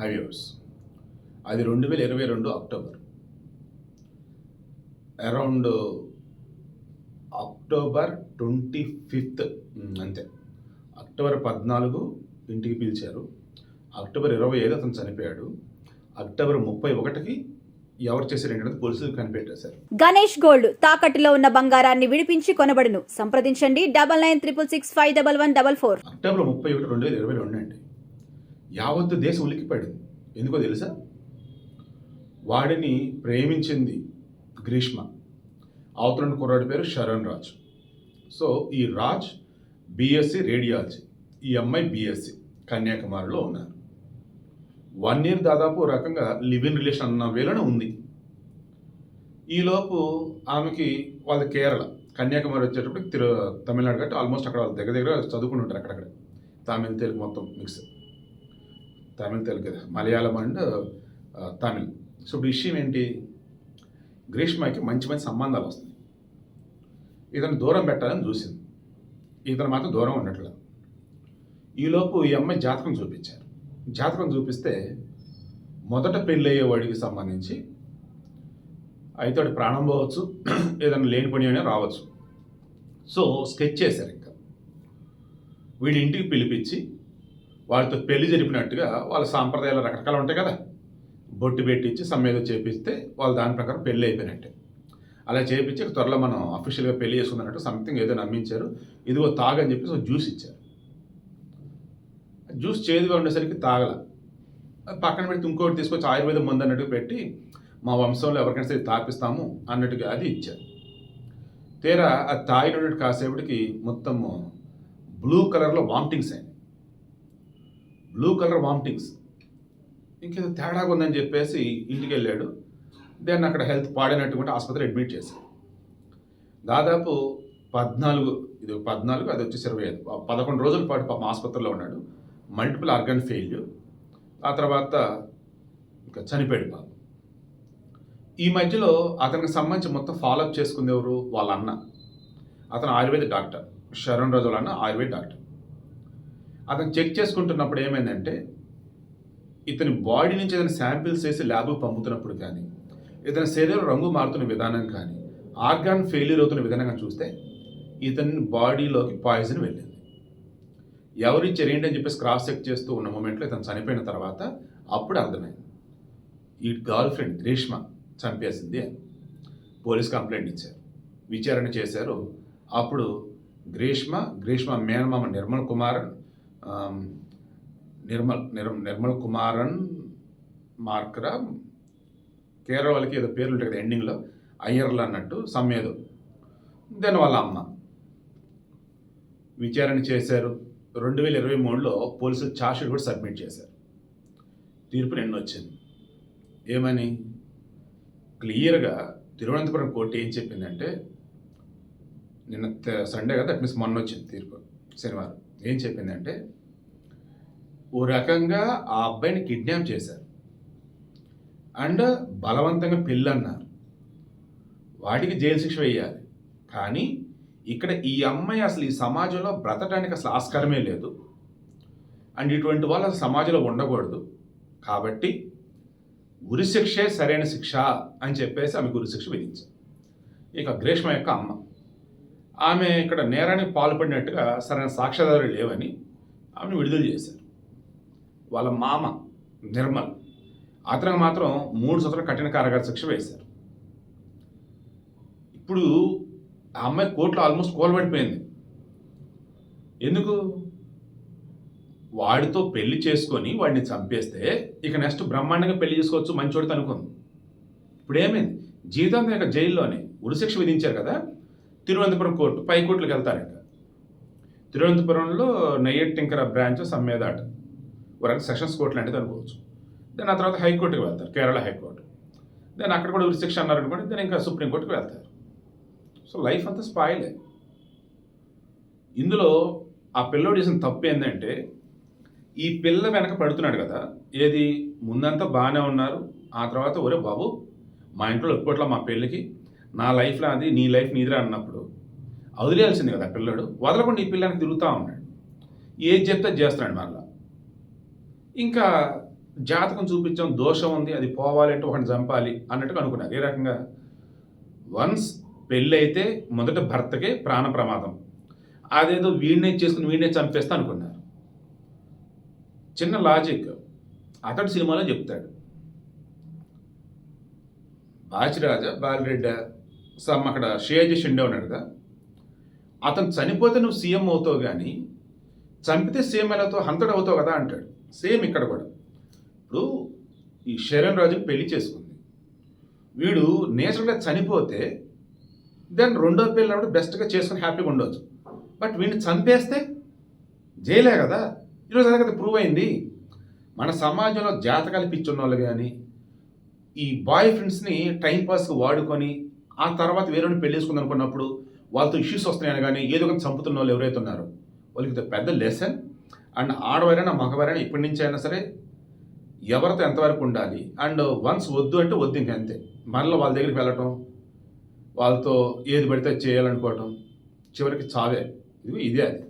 Highways అది రెండు వేల ఇరవై రెండు October around October twenty fifth అంతే. అక్టోబర్ పద్నాలుగు ఇంటికి పిలిచారు. అక్టోబర్ ఇరవై ఐదు అతను చనిపోయాడు. అక్టోబర్ ముప్పై ఒకటికి ఎవరు పోలీసులు కనిపెట్టేశారు. గణేష్ గోల్డ్ తాకట్టులో ఉన్న బంగారాన్ని విడిపించి కొనబడును. సంప్రదించండి double nine triple six five double one double four October ముప్పై ఒకటి రెండు వేల ఇరవై రెండు అండి. యావత్తు దేశం ఉలిక్కిపడింది. ఎందుకో తెలుసా? వాడిని ప్రేమించింది గ్రీష్మ. అవతరణ కుర్రాడి పేరు శరణ్ రాజ్. సో ఈ రాజ్ బీఎస్సీ రేడియాలజీ. ఈ అమ్మాయి బీఎస్సీ కన్యాకుమారిలో ఉన్నారు. వన్ ఇయర్ దాదాపు రకంగా లివ్ ఇన్ రిలేషన్ అన్న వేళనే ఉంది. ఈలోపు ఆమెకి వాళ్ళ కేరళ కన్యాకుమారి వచ్చేటప్పుడు తిరు తమిళనాడు కట్టి ఆల్మోస్ట్ అక్కడ వాళ్ళ దగ్గర దగ్గర చదువుకుని ఉంటారు అక్కడక్కడ. తమిళ్ తెలుగు మొత్తం మిక్స్ తమిళ్ తెలుగు కదా. మలయాళం అండ్ తమిళ్. సో ఇప్పుడు విషయం ఏంటి? గ్రీష్మకి మంచి మంచి సంబంధాలు వస్తాయి. ఇతను దూరం పెట్టాలని చూసింది. ఇతను మాత్రం దూరం ఉండట్లేదు. ఈలోపు ఈ అమ్మాయి జాతకం చూపించారు. జాతకం చూపిస్తే మొదట పెళ్ళయ్యేవాడికి సంబంధించి అయితే వాడి ప్రాణం పోవచ్చు ఏదైనా లేని పని అయినా రావచ్చు. సో స్కెచ్ చేశారు ఇంకా. వీడి ఇంటికి పిలిపించి వాళ్ళతో పెళ్ళి జరిపినట్టుగా వాళ్ళ సాంప్రదాయాలు రకరకాలు ఉంటాయి కదా. బొట్టు పెట్టించి సమ్మేదో చేపిస్తే వాళ్ళు దాని ప్రకారం పెళ్ళి అయిపోయినట్టే. అలా చేపించి త్వరలో మనం అఫీషియల్గా పెళ్ళి చేసుకున్నట్టు సంథింగ్ ఏదో నమ్మించారు. ఇదిగో తాగని చెప్పేసి ఒక జ్యూస్ ఇచ్చారు. జ్యూస్ చేదుగా ఉండేసరికి తాగల. పక్కన పెడితే ఇంకోటి తీసుకొచ్చి ఆయుర్వేదం మందు అన్నట్టుగా పెట్టి మా వంశంలో ఎవరికైనా సరే తాపిస్తాము అన్నట్టుగా అది ఇచ్చారు. తీరా అది తాగినటువంటి కాసేపటికి మొత్తం బ్లూ కలర్లో వామిటింగ్స్ అయింది బ్లూ కలర్ వామిటింగ్స్. ఇంకేదో తేడాగా ఉందని చెప్పేసి ఇంటికి వెళ్ళాడు దెన్ అక్కడ హెల్త్ పాడైనటువంటి ఆసుపత్రి అడ్మిట్ చేశాడు. దాదాపు పద్నాలుగు ఇది పద్నాలుగు అది వచ్చేసి ఇరవై ఐదు పదకొండు రోజుల పాటు పాపం ఆసుపత్రిలో ఉన్నాడు. Multiple organ failure. ఆ తర్వాత ఇంకా చనిపోయాడు పాపం. ఈ మధ్యలో అతనికి సంబంధించి మొత్తం ఫాలోఅప్ చేసుకుంది ఎవరు? వాళ్ళ అన్న. అతను ఆయుర్వేద డాక్టర్. శరణ్ రోజుల అన్న ఆయుర్వేద డాక్టర్. అతను చెక్ చేసుకుంటున్నప్పుడు ఏమైందంటే ఇతని బాడీ నుంచి ఏదైనా శాంపిల్స్ చేసి ల్యాబ్కి పంపుతున్నప్పుడు కానీ ఇతని శరీరం రంగు మారుతున్న విధానం కానీ ఆర్గాన్ ఫెయిల్యూర్ అవుతున్న విధానం చూస్తే ఇతని బాడీలోకి పాయిజన్ వెళ్ళింది. ఎవరి చర్యండి అని చెప్పేసి క్రాస్ చెక్ చేస్తూ ఉన్న మూమెంట్లో ఇతను చనిపోయిన తర్వాత అప్పుడు అర్థమైంది. ఈ గర్ల్ ఫ్రెండ్ గ్రీష్మ చంపేసింది అని పోలీస్ కంప్లైంట్ ఇచ్చారు. విచారణ చేశారు. అప్పుడు గ్రీష్మ గ్రీష్మ మేనమామ నిర్మల్ కుమార్ నిర్మల్ నిర్ నిర్మల్ కుమారన్ మార్కరా కేరళ వాళ్ళకి ఏదో పేర్లు ఉంటాయి కదా ఎండింగ్లో అయ్యర్లు అన్నట్టు సమ్మేదో దాని వాళ్ళ అమ్మ. విచారణ చేశారు. రెండు వేల ఇరవై మూడులో పోలీసులు ఛార్జ్షీట్ కూడా సబ్మిట్ చేశారు. తీర్పు నిన్న వచ్చింది ఏమని? క్లియర్గా తిరువనంతపురం కోర్టు ఏం చెప్పిందంటే నిన్న సండే కదా దట్ మీన్స్ మొన్న వచ్చింది తీర్పు. శనివారం. ఏం చెప్పిందంటే ఓ రకంగా ఆ అబ్బాయిని కిడ్నాప్ చేశారు. అండ్ బలవంతంగా పెళ్ళి అన్నారు వాటికి జైలు శిక్ష వేయాలి. కానీ ఇక్కడ ఈ అమ్మాయి అసలు ఈ సమాజంలో బ్రతకడానికి అసలు ఆస్కారమే లేదు. అండ్ ఇటువంటి వాళ్ళు సమాజంలో ఉండకూడదు. కాబట్టి ఉరిశిక్షే సరైన శిక్ష అని చెప్పేసి ఆమెకు ఉరిశిక్ష విధించారు. ఇక గ్రీష్మ యొక్క అమ్మ. ఆమె ఇక్కడ నేరానికి పాల్పడినట్టుగా సరైన సాక్ష్యాధారాలు లేవని ఆమెను విడుదల చేశారు. వాళ్ళ మామ నిర్మల్ అతనికి మాత్రం మూడు సంవత్సరాల కఠిన కారాగార శిక్ష వేశారు. ఇప్పుడు ఆ అమ్మాయి కోర్టులో ఆల్మోస్ట్ కోల్పడిపోయింది ఎందుకు? వాడితో పెళ్ళి చేసుకొని వాడిని చంపేస్తే ఇక నెక్స్ట్ బ్రహ్మాండంగా పెళ్ళి చేసుకోవచ్చు మంచోడితో అనుకుంది. ఇప్పుడు ఏమైంది? జీవితాంతం ఇక జైల్లోనే ఉరిశిక్ష విధించారు కదా? తిరువనంతపురం కోర్టు పై కోర్టులకు వెళ్తారు ఇంకా. తిరువనంతపురంలో నయ్యట్టింకర బ్రాంచ్ సమ్మేదాట్ వరకు సెషన్స్ కోర్టు లాంటిది అనుకోవచ్చు. దెన్ ఆ తర్వాత హైకోర్టుకి వెళ్తారు కేరళ హైకోర్టు. దెన్ అక్కడ కూడా ఉరిశిక్ష అన్నారు అనుకోండి దెన్ ఇంకా సుప్రీంకోర్టుకి వెళ్తారు. సో లైఫ్ అంతా స్పాయిలే. ఇందులో ఆ పిల్లోడు చేసిన తప్పు ఏంటంటే ఈ పిల్ల వెనక పడుతున్నాడు కదా ఏది ముందంతా బాగానే ఉన్నారు ఆ తర్వాత ఒరే బాబు మా ఇంట్లో ఒప్పుకోట్లా మా పెళ్ళికి నా లైఫ్లో అది నీ లైఫ్ నీదిరా అన్నప్పుడు వదిలేయాల్సింది కదా పిల్లడు. వదలకుండా ఈ పిల్లని తిరుగుతూ ఉన్నాడు. ఏది చెప్తే చేస్తాడు చేస్తున్నాడు మళ్ళా ఇంకా జాతకం చూపించాం దోషం ఉంది అది పోవాలి అంటే ఒకటి చంపాలి అన్నట్టుగా అనుకున్నారు. ఏ రకంగా? వన్స్ పెళ్ళైతే మొదట భర్తకే ప్రాణ ప్రమాదం. అదేదో వీడినే చేసుకుని వీడినే చంపేస్తా అనుకున్నారు. చిన్న లాజిక్. అతడు సినిమాలో చెప్తాడు. బాచిరాజ బాలరెడ్డ సమ్ అక్కడ షేర్ చేసి ఉన్నాడు కదా. అతను చనిపోతే నువ్వు సీఎం అవుతావు కానీ చంపితే సీఎం ఎలా అవుతావు హంతడు అవుతావు కదా అంటాడు. సేమ్ ఇక్కడ కూడా. ఇప్పుడు ఈ శరణ్ రాజుని పెళ్ళి చేసుకుంది. వీడు నేచురల్గా చనిపోతే దెన్ రెండో పెళ్ళి బెస్ట్గా చేసుకుని హ్యాపీగా ఉండొచ్చు. బట్ వీడిని చంపేస్తే జైలే కదా. ఈరోజు అదే కదా ప్రూవ్ అయింది. మన సమాజంలో జాతకాలు పిచ్చున్న వాళ్ళు కానీ ఈ బాయ్ ఫ్రెండ్స్ని టైంపాస్కి వాడుకొని ఆ తర్వాత వేరే పెళ్ళేసుకుంది అనుకున్నప్పుడు వాళ్ళతో ఇష్యూస్ వస్తున్నాయని కానీ ఏదో ఒకటి చంపుతున్న వాళ్ళు ఎవరైతే ఉన్నారో వాళ్ళకి ఇది పెద్ద లెసన్ అండ్ ఆడవారైనా మగవారైనా ఇప్పటి నుంచి అయినా సరే ఎవరితో ఎంతవరకు ఉండాలి? అండ్ వన్స్ వద్దు అంటే వద్దు ఇంక అంతే. మరలా వాళ్ళ దగ్గరికి వెళ్ళటం వాళ్ళతో ఏది పడితే అది చేయాలనుకోవటం చివరికి చావే. ఇది ఇదే అది.